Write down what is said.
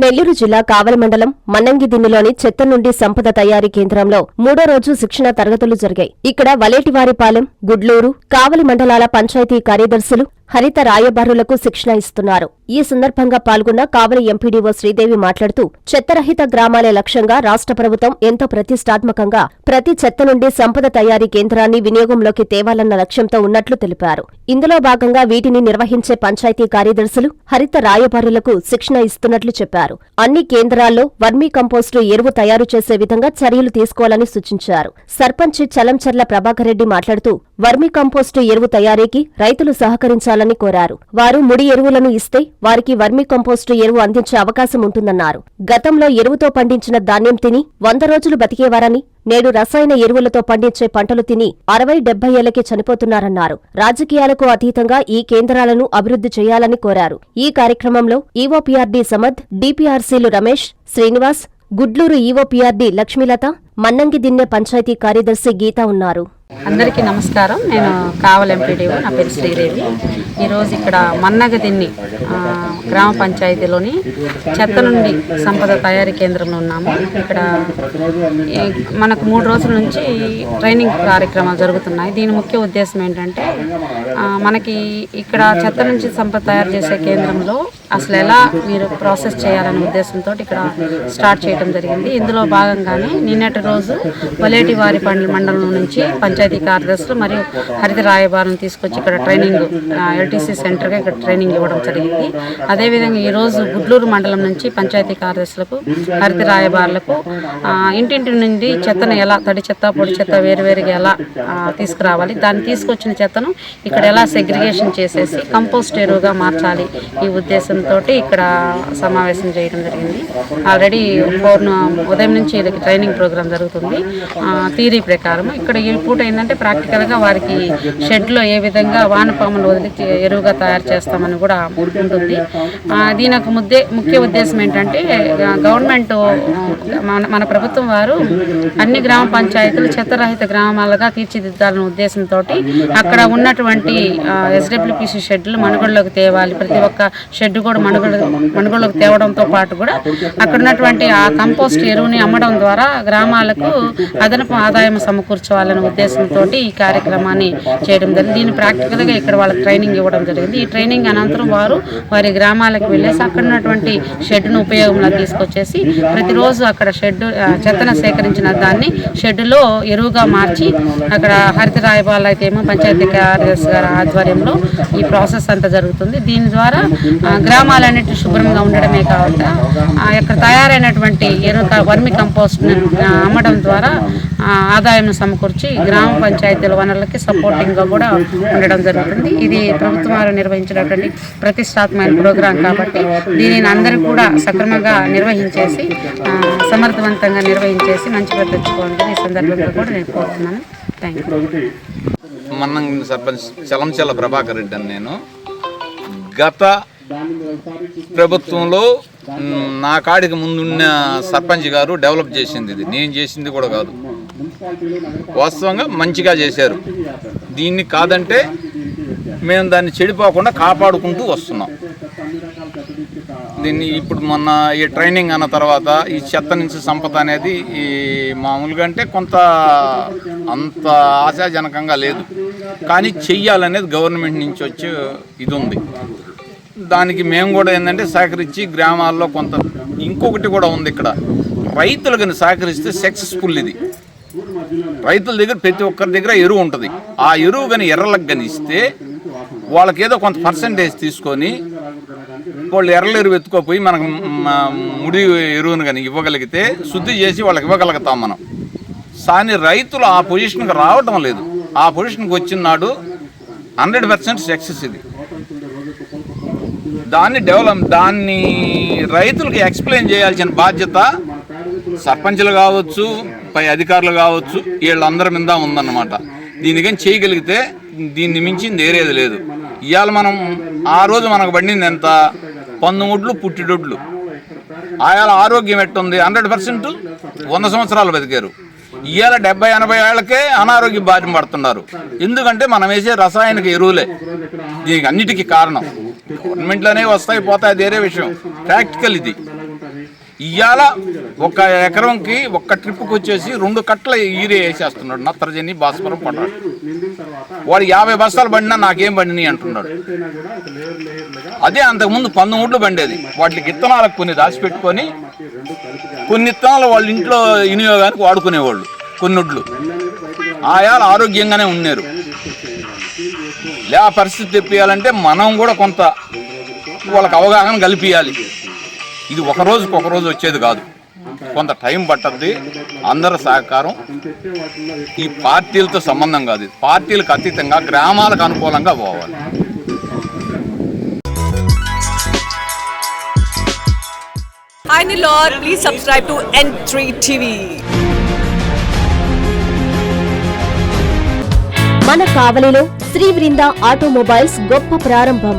నెల్లూరు జిల్లా కావలి మండలం మన్నంగిదిన్నెలోని చెత్త నుండి సంపద తయారీ కేంద్రంలో మూడో రోజు శిక్షణ తరగతులు జరిగాయి. ఇక్కడ వలేటివారిపాలెం గుడ్లూరు కావలి మండలాల పంచాయతీ కార్యదర్శులు హరిత రాయబారులకు శిక్షణ ఇస్తున్నారు. ఈ సందర్భంగా పాల్గొన్న కావలి ఎంపీడీఓ శ్రీదేవి మాట్లాడుతూ చెత్తరహిత గ్రామాలే లక్ష్యంగా రాష్ట్ర ప్రభుత్వం ఎంతో ప్రతిష్టాత్మకంగా ప్రతి చెత్త నుండి సంపద తయారీ కేంద్రాన్ని వినియోగంలోకి తేవాలన్న లక్ష్యంతో ఉన్నట్లు తెలిపారు. ఇందులో భాగంగా వీటిని నిర్వహించే పంచాయతీ కార్యదర్శులు హరిత రాయబారులకు శిక్షణ ఇస్తున్నట్లు చెప్పారు. అన్ని కేంద్రాల్లో వర్మీ కంపోస్టు ఎరువు తయారు చేసే విధంగా చర్యలు తీసుకోవాలని సూచించారు. సర్పంచ్ చలంచర్ల ప్రభాకర్ రెడ్డి మాట్లాడుతూ వర్మీ కంపోస్టు ఎరువు తయారీకి రైతులు సహకరించాలని కోరారు. వారు ముడి ఎరువులను ఇస్తే వారికి వర్మీ కంపోస్టు ఎరువు అందించే అవకాశం ఉంటుందన్నారు. గతంలో ఎరువుతో పండించిన ధాన్యం తిని వంద రోజులు బతికేవారని నేడు రసాయన ఎరువులతో పండించే పంటలు తిని అరవై డెబ్బై ఏళ్ళకే చనిపోతున్నారన్నారు. రాజకీయాలకు అతీతంగా ఈ కేంద్రాలను అభివృద్ధి చేయాలని కోరారు. ఈ కార్యక్రమంలో ఈవోపీఆర్డీ సమద్ డిపిఆర్సీలు రమేష్ శ్రీనివాస్ గుడ్లూరు ఈవోపీఆర్డీ లక్ష్మీలత మన్నంగి దిన్నె పంచాయతీ కార్యదర్శి గీత ఉన్నారు. అందరికీ నమస్కారం. నేను కావల్ ఎంపీడీఓ నా పేరు శ్రీదేవి. ఈరోజు ఇక్కడ మన్నగదిన్ని గ్రామ పంచాయతీలోని చెత్త నుండి సంపద తయారీ కేంద్రంలో ఉన్నాము. ఇక్కడ మనకు మూడు రోజుల నుంచి ట్రైనింగ్ కార్యక్రమాలు జరుగుతున్నాయి. దీని ముఖ్య ఉద్దేశం ఏంటంటే మనకి ఇక్కడ చెత్త నుంచి సంపద తయారు చేసే కేంద్రంలో అసలు ఎలా మీరు ప్రాసెస్ చేయాలనే ఉద్దేశంతో ఇక్కడ స్టార్ట్ చేయడం జరిగింది. ఇందులో భాగంగానే నిన్నటి రోజు వలేటి వారి మండలం నుంచి పంచాయతీ కార్యదర్శులు మరియు హరిత రాయబారులను తీసుకొచ్చి ఇక్కడ ట్రైనింగ్ ఎల్టీసీ సెంటర్గా ఇక్కడ ట్రైనింగ్ ఇవ్వడం జరిగింది. అదేవిధంగా ఈరోజు గుడ్లూరు మండలం నుంచి పంచాయతీ కార్యదర్శులకు హరిత రాయబారులకు ఇంటింటి నుండి చెత్తను ఎలా తడి చెత్త పొడి చెత్త వేరువేరుగా ఎలా తీసుకురావాలి. దాన్ని తీసుకొచ్చిన చెత్తను ఇక్కడ ఎలా సెగ్రిగేషన్ చేసేసి కంపోస్ట్ ఎరువుగా మార్చాలి ఈ ఉద్దేశంతో ఇక్కడ సమావేశం చేయడం జరిగింది. ఆల్రెడీ ఫోర్ ఉదయం నుంచి ట్రైనింగ్ ప్రోగ్రాం జరుగుతుంది. థీరీ ప్రకారం ఇక్కడ ఈ పూట ఏంటంటే ప్రాక్టికల్గా వారికి షెడ్లో ఏ విధంగా వానపాములు వదిలి ఎరువుగా తయారు చేస్తామని కూడా ఉంటుంది. దీని యొక్క ముద్దే ముఖ్య ఉద్దేశం ఏంటంటే గవర్నమెంట్ మన మన ప్రభుత్వం వారు అన్ని గ్రామ పంచాయతీలు చెత్తరహిత గ్రామాలుగా తీర్చిదిద్దాలనే ఉద్దేశంతో అక్కడ ఉన్నటువంటి ఎస్డబ్ల్యూపీసీ షెడ్లు మనుగడలోకి తేవాలి. ప్రతి ఒక్క షెడ్ కూడా మనుగడ మనుగడలోకి తేవడంతో పాటు కూడా అక్కడ ఉన్నటువంటి ఆ కంపోస్ట్ ఎరువుని అమ్మడం ద్వారా గ్రామాలకు అదనపు ఆదాయం సమకూర్చవాలనే ఉద్దేశంతో తోటి ఈ కార్యక్రమాన్ని చేయడం జరిగింది. దీన్ని ప్రాక్టికల్గా ఇక్కడ వాళ్ళకి ట్రైనింగ్ ఇవ్వడం జరిగింది. ఈ ట్రైనింగ్ అనంతరం వారు వారి గ్రామాలకు వెళ్ళేసి అక్కడ ఉన్నటువంటి షెడ్ను ఉపయోగంలో తీసుకొచ్చేసి ప్రతిరోజు అక్కడ షెడ్ చెత్తను సేకరించిన దాన్ని షెడ్డులో ఎరువుగా మార్చి అక్కడ హరిత రాయబాలు అయితే ఏమో పంచాయతీ కార్యదర్శి గారి ఆధ్వర్యంలో ఈ ప్రాసెస్ అంతా జరుగుతుంది. దీని ద్వారా గ్రామాలన్నిటి శుభ్రంగా ఉండడమే కాకుండా ఇక్కడ తయారైనటువంటి ఎరువు వర్మి కంపోస్ట్ అమ్మడం ద్వారా ఆదాయం సమకూర్చి గ్రామ పంచాయతీల వనరులకి సపోర్టింగ్గా కూడా ఉండడం జరుగుతుంది. ఇది ప్రభుత్వం వారు నిర్వహించినటువంటి ప్రతిష్టాత్మకమైన ప్రోగ్రాం కాబట్టి దీనిని అందరూ కూడా సక్రమంగా నిర్వహించేసి సమర్థవంతంగా నిర్వహించేసి మంచి పేరు తెచ్చుకోవాలని ఈ సందర్భంగా కూడా నేను కోరుతున్నాను. థ్యాంక్ యూ మన్నం సర్పంచ్ చలంచల ప్రభాకర్ రెడ్డి అని నేను. గత ప్రభుత్వంలో నా కాడికి ముందున్న సర్పంచ్ గారు డెవలప్ చేసింది ఇది. నేను చేసింది కూడా కాదు. వాస్తవంగా మంచిగా చేశారు. దీన్ని కాదంటే మేము దాన్ని చెడిపోకుండా కాపాడుకుంటూ వస్తున్నాం. దీన్ని ఇప్పుడు మొన్న ఈ ట్రైనింగ్ అన్న తర్వాత ఈ చెత్త నుంచి సంపద అనేది ఈ మామూలుగా అంటే కొంత అంత ఆశాజనకంగా లేదు. కానీ చెయ్యాలనేది గవర్నమెంట్ నుంచి వచ్చే ఇది ఉంది. దానికి మేము కూడా ఏంటంటే సహకరించి గ్రామాల్లో కొంత ఇంకొకటి కూడా ఉంది ఇక్కడ. రైతులకు సహకరిస్తే సక్సెస్ఫుల్ ఇది. రైతుల దగ్గర ప్రతి ఒక్కరి దగ్గర ఎరువు ఉంటుంది. ఆ ఎరువు కానీ ఎర్రలకు కానీ ఇస్తే వాళ్ళకి ఏదో కొంత పర్సంటేజ్ తీసుకొని వాళ్ళు ఎర్రలు ఎరువు ఎత్తుకోపోయి మనకు ముడి ఎరువును కానీ ఇవ్వగలిగితే శుద్ధి చేసి వాళ్ళకి ఇవ్వగలుగుతాం మనం. కానీ రైతులు ఆ పొజిషన్కి రావటం లేదు. ఆ పొజిషన్కి వచ్చిన నాడు హండ్రెడ్ పర్సెంట్ సక్సెస్ ఇది. దాన్ని డెవలప్ దాన్ని రైతులకు ఎక్స్ప్లెయిన్ చేయాల్సిన బాధ్యత సర్పంచులు కావచ్చు పై అధికారులు కావచ్చు వీళ్ళందరి మీద ఉందన్నమాట. దీనికని చేయగలిగితే దీన్ని మించింది ఏరేది లేదు. ఇవాళ మనం ఆ రోజు మనకు పడింది ఎంత? పందుమూడ్లు పుట్టిడొడ్లు. ఆయాల ఆరోగ్యం ఎట్టుంది? హండ్రెడ్ పర్సెంట్ వంద సంవత్సరాలు బతికారు. ఇవాళ డెబ్బై ఎనభై ఏళ్ళకే అనారోగ్య బారిన పడుతున్నారు. ఎందుకంటే మనం వేసే రసాయనిక ఎరువులే. దీనికి అన్నిటికీ కారణం. గవర్నమెంట్లోనే వస్తాయి పోతాయి అదేరే విషయం. ప్రాక్టికల్ ఇది. ఇవాళ ఒక ఎకరంకి ఒక్క ట్రిప్కి వచ్చేసి రెండు కట్టల ఈరే వేసేస్తున్నాడు నత్రజని భాస్వరం పడ్డాడు వాడు యాభై బస్తాలు పడినా నాకేం పండినాయి అంటున్నాడు. అదే అంతకుముందు పంతొమ్మిది పండేది. వాటికి విత్తనాలకు కొన్ని దాచిపెట్టుకొని కొన్ని ఇత్తనాలు వాళ్ళ ఇంట్లో వినియోగానికి వాడుకునేవాళ్ళు కొన్ని వడ్లు ఆయాలు ఆరోగ్యంగానే ఉన్నారు. లే ఆ పరిస్థితి తెప్పియాలంటే మనం కూడా కొంత వాళ్ళకి అవగాహన కల్పించాలి ఇది ఒక రోజుకి ఒక రోజు వచ్చేది కాదు. కొంత టైం పట్టద్ది అందరి సహకారం. ఈ పార్టీలతో సంబంధం కాదు ఇది. పార్టీలకు అతీతంగా గ్రామాలకు అనుకూలంగా పోవాలి. Hi Nilor, please subscribe to N3 TV. మన కావలిలో శ్రీ బృంద ఆటోమొబైల్స్ గొప్ప ప్రారంభం.